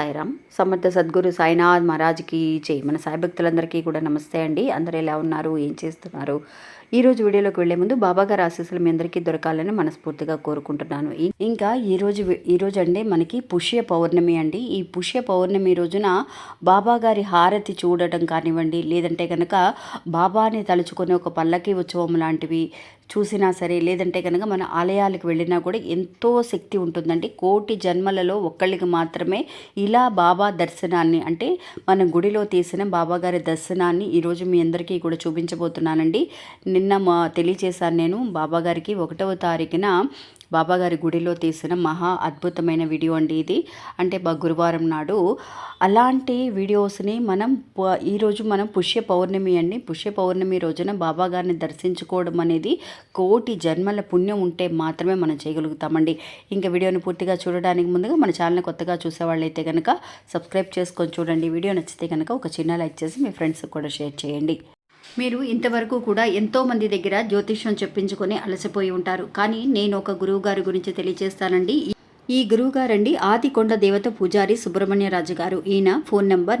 సాయిరామ్ సమర్థ సద్గురు సాయినాథ్ మహారాజ్కి చేయి మన సాయి భక్తులందరికీ కూడా నమస్తే అండి. అందరు ఎలా ఉన్నారు? ఏం చేస్తున్నారు? ఈరోజు వీడియోలోకి వెళ్ళే ముందు బాబా గారు ఆశీస్సులు మీ అందరికీ దొరకాలని మనస్ఫూర్తిగా కోరుకుంటున్నాను. ఇంకా ఈరోజు ఈరోజు అండి మనకి పుష్య పౌర్ణమి అండి. ఈ పుష్య పౌర్ణమి రోజున బాబా గారి హారతి చూడటం కానివ్వండి లేదంటే కనుక బాబాని తలుచుకునే ఒక పల్లకి ఉత్సవం లాంటివి చూసినా సరే లేదంటే కనుక మన ఆలయాలకు వెళ్ళినా కూడా ఎంతో శక్తి ఉంటుందండి. కోటి జన్మలలో ఒక్కళ్ళకి మాత్రమే ఇలా బాబా బాబా దర్శనాన్ని అంటే మన గుడిలో తీసిన బాబాగారి దర్శనాన్ని ఈరోజు మీ అందరికీ కూడా చూపించబోతున్నానండి. నిన్న మా తెలియచేశాను నేను బాబాగారికి ఒకటవ తారీఖున బాబాగారి గుడిలో తీసిన మహా అద్భుతమైన వీడియో అండి ఇది. అంటే మా గురువారం నాడు అలాంటి వీడియోస్ని మనం ఈరోజు మనం పుష్య పౌర్ణమి అండి. పుష్య పౌర్ణమి రోజున బాబాగారిని దర్శించుకోవడం అనేది కోటి జన్మల పుణ్యం ఉంటే మాత్రమే మనం చేయగలుగుతామండి. ఇంకా వీడియోని పూర్తిగా చూడడానికి ముందుగా మన ఛానల్ కొత్తగా చూసేవాళ్ళైతే కనుక సబ్స్క్రైబ్ చేసుకొని చూడండి. వీడియో నచ్చితే కనుక ఒక చిన్న లైక్ చేసి మీ ఫ్రెండ్స్కి కూడా షేర్ చేయండి. మీరు ఇంతవరకు కూడా ఎంతో మంది దగ్గర జ్యోతిష్యం చెప్పించుకొని అలసిపోయి ఉంటారు. కానీ నేను ఒక గురువు గారి గురించి తెలియజేస్తానండి. ఈ- గురువుగారండి గురువు గారండి ఆదికొండ దేవత పూజారి సుబ్రహ్మణ్యరాజు గారు ఈయన phone number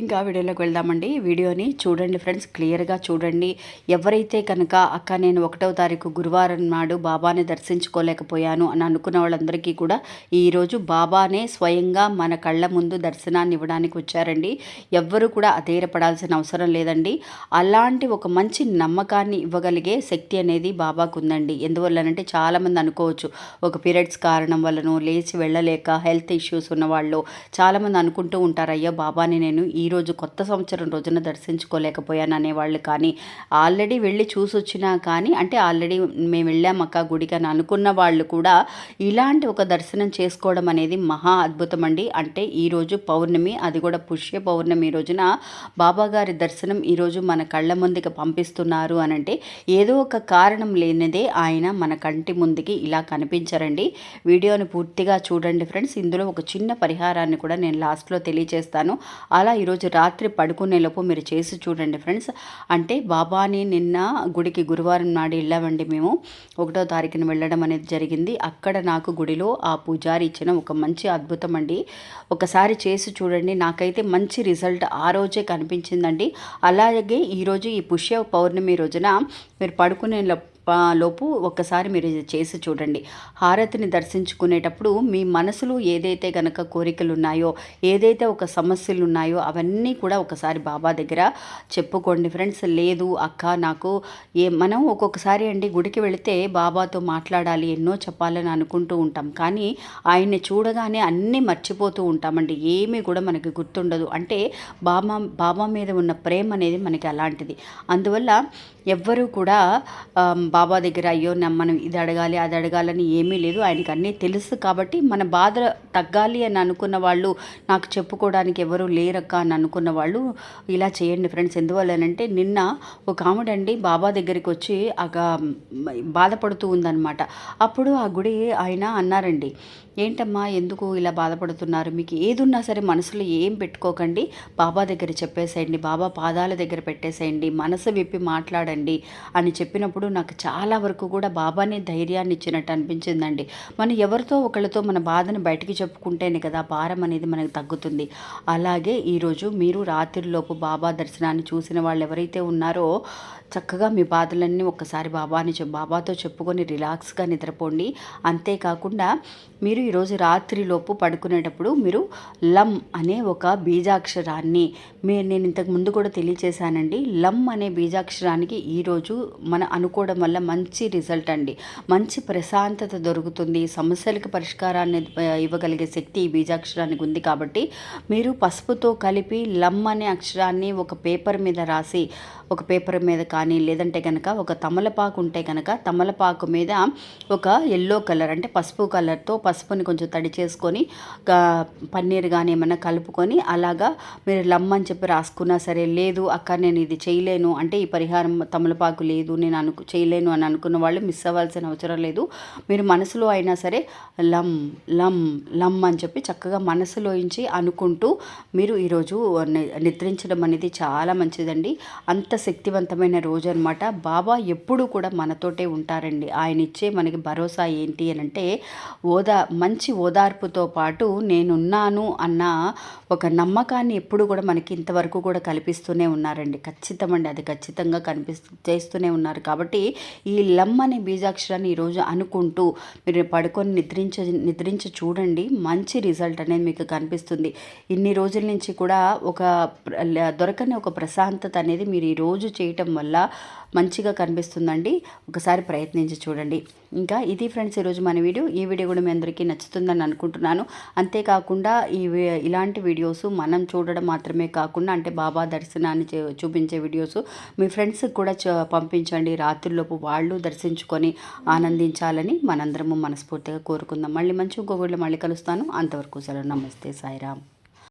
ఇంకా వీడియోలోకి వెళ్దామండి. వీడియోని చూడండి ఫ్రెండ్స్ క్లియర్గా చూడండి. ఎవరైతే కనుక అక్క నేను ఒకటవ తారీఖు గురువారం నాడు బాబాని దర్శించుకోలేకపోయాను అని అనుకున్న వాళ్ళందరికీ కూడా ఈరోజు బాబానే స్వయంగా మన కళ్ళ ముందు దర్శనాన్ని ఇవ్వడానికి వచ్చారండి. ఎవ్వరూ కూడా అధైర్యపడాల్సిన అవసరం లేదండి. అలాంటి ఒక మంచి నమ్మకాన్ని ఇవ్వగలిగే శక్తి అనేది బాబాకు ఉందండి. ఎందువల్లనంటే చాలామంది అనుకోవచ్చు ఒక పీరియడ్స్ కారణం వలన లేచి వెళ్ళలేక హెల్త్ ఇష్యూస్ ఉన్నవాళ్ళు చాలామంది అనుకుంటూ ఉంటారు అయ్యో బాబాని నేను ఈ ఈరోజు కొత్త సంవత్సరం రోజున దర్శించుకోలేకపోయాను అనేవాళ్ళు కానీ ఆల్రెడీ వెళ్ళి చూసి వచ్చినా కానీ అంటే ఆల్రెడీ మేము వెళ్ళామక్క గుడికి అని అనుకున్న వాళ్ళు కూడా ఇలాంటి ఒక దర్శనం చేసుకోవడం అనేది మహా అద్భుతం అండి. అంటే ఈరోజు పౌర్ణమి అది కూడా పుష్య పౌర్ణమి రోజున బాబాగారి దర్శనం ఈరోజు మన కళ్ళ ముందుకి పంపిస్తున్నారు అని అంటే ఏదో ఒక కారణం లేనిదే ఆయన మన కంటి ముందుకి ఇలా కనిపించరండి. వీడియోని పూర్తిగా చూడండి ఫ్రెండ్స్. ఇందులో ఒక చిన్న పరిహారాన్ని కూడా నేను లాస్ట్లో తెలియజేస్తాను. అలా ఈరోజు రాత్రి పడుకునేలోపు మీరు చేసి చూడండి ఫ్రెండ్స్. అంటే బాబాని నిన్న గుడికి గురువారం నాడు వెళ్ళామండి మేము. ఒకటో తారీఖున వెళ్ళడం అనేది జరిగింది. అక్కడ నాకు గుడిలో ఆ పూజారి ఇచ్చిన ఒక మంచి అద్భుతం అండి. ఒకసారి చేసి చూడండి. నాకైతే మంచి రిజల్ట్ ఆ రోజే కనిపించిందండి. అలాగే ఈరోజు ఈ పుష్య పౌర్ణమి రోజున మీరు పడుకునే లోపు ఒక్కసారి మీరు చేసి చూడండి. హారతిని దర్శించుకునేటప్పుడు మీ మనసులో ఏదైతే గనక కోరికలు ఉన్నాయో ఏదైతే ఒక సమస్యలు ఉన్నాయో అవన్నీ కూడా ఒకసారి బాబా దగ్గర చెప్పుకోండి. ఫ్రెండ్స్ లేదు అక్క నాకు ఏ మనం ఒక్కొక్కసారి అండి గుడికి వెళితే బాబాతో మాట్లాడాలి ఎన్నో చెప్పాలని అనుకుంటూ ఉంటాం. కానీ ఆయన్ని చూడగానే అన్నీ మర్చిపోతూ ఉంటామండి. ఏమీ కూడా మనకి గుర్తుండదు. అంటే బాబా బాబా మీద ఉన్న ప్రేమ అనేది మనకి అలాంటిది. అందువల్ల ఎవ్వరూ కూడా బాబా దగ్గర అయ్యో మనం ఇది అడగాలి అది అడగాలని ఏమీ లేదు. ఆయనకి అన్నీ తెలుసు కాబట్టి మన బాధ తగ్గాలి అని అనుకున్న వాళ్ళు నాకు చెప్పుకోవడానికి ఎవరూ లేరక్క అని అనుకున్న వాళ్ళు ఇలా చేయండి ఫ్రెండ్స్. ఎందువల్లనంటే నిన్న ఒక ఆవిడండి బాబా దగ్గరికి వచ్చి అగా బాధపడుతూ ఉందన్నమాట. అప్పుడు ఆ గుడి ఆయన అన్నారండి ఏంటమ్మా ఎందుకు ఇలా బాధపడుతున్నారు? మీకు ఏదున్నా సరే మనసులో ఏం పెట్టుకోకండి. బాబా దగ్గర చెప్పేసేయండి బాబా పాదాల దగ్గర పెట్టేసేయండి మనసు విప్పి మాట్లాడండి. అని చెప్పినప్పుడు నాకు చాలా వరకు కూడా బాబానే ధైర్యాన్ని ఇచ్చినట్టు అనిపించిందండి. మనం ఎవరితో ఒకళ్ళతో మన బాధను బయటికి చెప్పుకుంటేనే కదా భారం అనేది మనకు తగ్గుతుంది. అలాగే ఈరోజు మీరు రాత్రిలోపు బాబా దర్శనాన్ని చూసిన వాళ్ళు ఎవరైతే ఉన్నారో చక్కగా మీ బాధలన్నీ ఒక్కసారి బాబాని బాబాతో చెప్పుకొని రిలాక్స్గా నిద్రపోండి. అంతేకాకుండా మీరు ఈరోజు రాత్రిలోపు పడుకునేటప్పుడు మీరు లం అనే ఒక బీజాక్షరాన్ని మీ నేను ఇంతకు ముందు కూడా తెలియచేశానండి. లం అనే బీజాక్షరానికి ఈరోజు మన అనుకోవడం వల్ల మంచి రిజల్ట్ అండి. మంచి ప్రశాంతత దొరుకుతుంది. సమస్యలకు పరిష్కారాన్ని ఇవ్వగలిగే శక్తి ఈ బీజాక్షరానికి ఉంది కాబట్టి మీరు పసుపుతో కలిపి లమ్ అనే అక్షరాన్ని ఒక పేపర్ మీద రాసి ఒక పేపర్ మీద కానీ లేదంటే కనుక ఒక తమలపాకు ఉంటే కనుక తమలపాకు మీద ఒక ఎల్లో కలర్ అంటే పసుపు కలర్తో పసుపుని కొంచెం తడి చేసుకొని పన్నీర్ కానీ ఏమైనా కలుపుకొని అలాగా మీరు లమ్ అని చెప్పి రాసుకున్నా సరే లేదు అక్క నేను ఇది చేయలేను అంటే ఈ పరిహారం తమలపాకు లేదు నేను అను చేయలేను అని అనుకున్న వాళ్ళు మిస్ అవ్వాల్సిన అవసరం లేదు. మీరు మనసులో అయినా సరే లమ్ లమ్ లమ్ అని చెప్పి చక్కగా మనసులోంచి అనుకుంటూ మీరు ఈరోజు నిద్రించడం అనేది చాలా మంచిదండి. అంత శక్తివంతమైన రోజు అనమాట బాబా ఎప్పుడూ కూడా మనతోటే ఉంటారండి. ఆయన ఇచ్చే మనకి భరోసా ఏంటి అని అంటే ఓదా మంచి ఓదార్పుతో పాటు నేనున్నాను అన్న ఒక నమ్మకాన్ని ఎప్పుడు కూడా మనకి ఇంతవరకు కూడా కల్పిస్తూనే ఉన్నారండి. ఖచ్చితమండి అది ఖచ్చితంగా కనిపిస్తుంది. చేస్తూనే ఉన్నారు. కాబట్టి ఈ లమ్ అనే బీజాక్షరాన్ని ఈరోజు అనుకుంటూ మీరు పడుకొని నిద్రించ నిద్రించ చూడండి. మంచి రిజల్ట్ అనేది మీకు కనిపిస్తుంది. ఇన్ని రోజుల నుంచి కూడా ఒక దొరకని ఒక ప్రశాంతత అనేది మీరు ఈ రోజు చేయటం వల్ల మంచిగా కనిపిస్తుందండి. ఒకసారి ప్రయత్నించి చూడండి. ఇంకా ఇది ఫ్రెండ్స్ ఈరోజు మన వీడియో. ఈ వీడియో కూడా మీ అందరికీ నచ్చుతుందని అనుకుంటున్నాను. అంతేకాకుండా ఈ వీ- ఇలాంటి వీడియోస్ మనం చూడడం మాత్రమే కాకుండా అంటే బాబా దర్శనాన్ని చే- చూపించే వీడియోస్ మీ ఫ్రెండ్స్కి కూడా చ- పంపించండి. రాత్రిలోపు వాళ్ళు దర్శించుకొని ఆనందించాలని మనందరము మనస్ఫూర్తిగా కోరుకుందాం. మళ్ళీ మంచి ఇంకో వీడియో మళ్ళీ కలుస్తాను. అంతవరకు సెలవు. నమస్తే. సాయిరామ్.